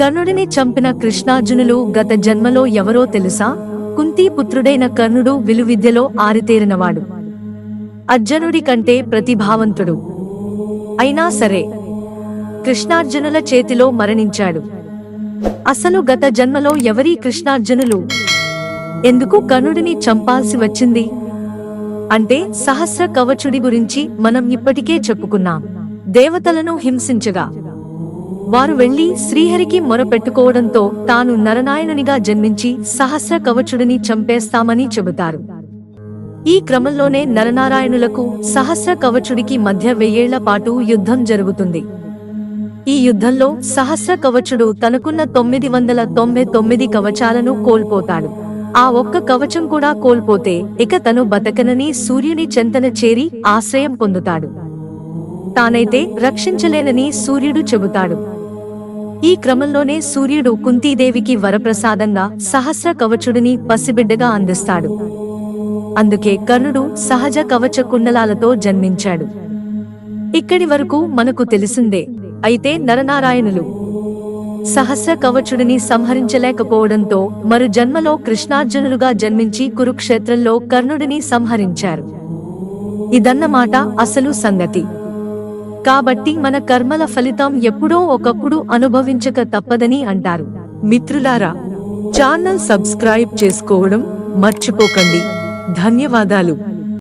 కర్ణుడిని చంపిన కృష్ణార్జునులు గత జన్మలో ఎవరో తెలుసా? కుంతీ పుత్రుడైన కర్ణుడు విలువిద్యలో ఆరితేరినవాడు. అర్జునుడి కంటే ప్రతిభావంతుడు. అయినా సరే కృష్ణార్జునుల చేతిలో మరణించాడు. అసలు గత జన్మలో ఎవరీ కృష్ణార్జునులు? ఎందుకు కర్ణుడిని చంపాల్సి వచ్చింది? అంటే సహస్ర కవచుడి గురించి మనం ఇప్పటికే చెప్పుకున్నాం. దేవతలను హింసించగా. వారు వెళ్ళి శ్రీహరికి మొరపెట్టుకోవడంతో తాను నరనాయణునిగా జన్మించి సహస్ర కవచుడిని చంపేస్తామని చెబుతారు. ఈ క్రమంలోనే నరనారాయణులకు సహస్ర కవచుడికి మధ్య వెయ్యేళ్ళ పాటు యుద్ధం జరుగుతుంది. ఈ యుద్ధంలో సహస్ర కవచుడు తనకున్న తొమ్మిది వందల తొంభై తొమ్మిది కవచాలను కోల్పోతాడు. ఆ ఒక్క కవచం కూడా కోల్పోతే ఇక తను బతకనని సూర్యుని చెంతన చేరి ఆశ్రయం పొందుతాడు. తానైతే రక్షించలేనని సూర్యుడు చెబుతాడు. ఈ క్రమంలోనే సూర్యుడు కుంతీదేవికి వరప్రసాదంగా సహస్ర కవచుడిని పసిబిడ్డగా అందిస్తాడు. అందుకే కర్ణుడు సహజ కవచ కుండలాలతో జన్మించాడు. ఇక్కడి వరకు మనకు తెలిసిందే అయితే నరనారాయణులు సహస్ర కవచుడిని సంహరించలేకపోవడంతో మరు జన్మలో కృష్ణార్జునులుగా జన్మించి కురుక్షేత్రంలో కర్ణుడిని సంహరించారు. ఇదన్నమాట అసలు సంగతి. కాబట్టి మన కర్మల ఫలితం ఎప్పుడో ఒకప్పుడు అనుభవించక తప్పదని అంటారు. మిత్రులారా ఛానల్ సబ్స్క్రైబ్ చేసుకోవడం మర్చిపోకండి. ధన్యవాదాలు.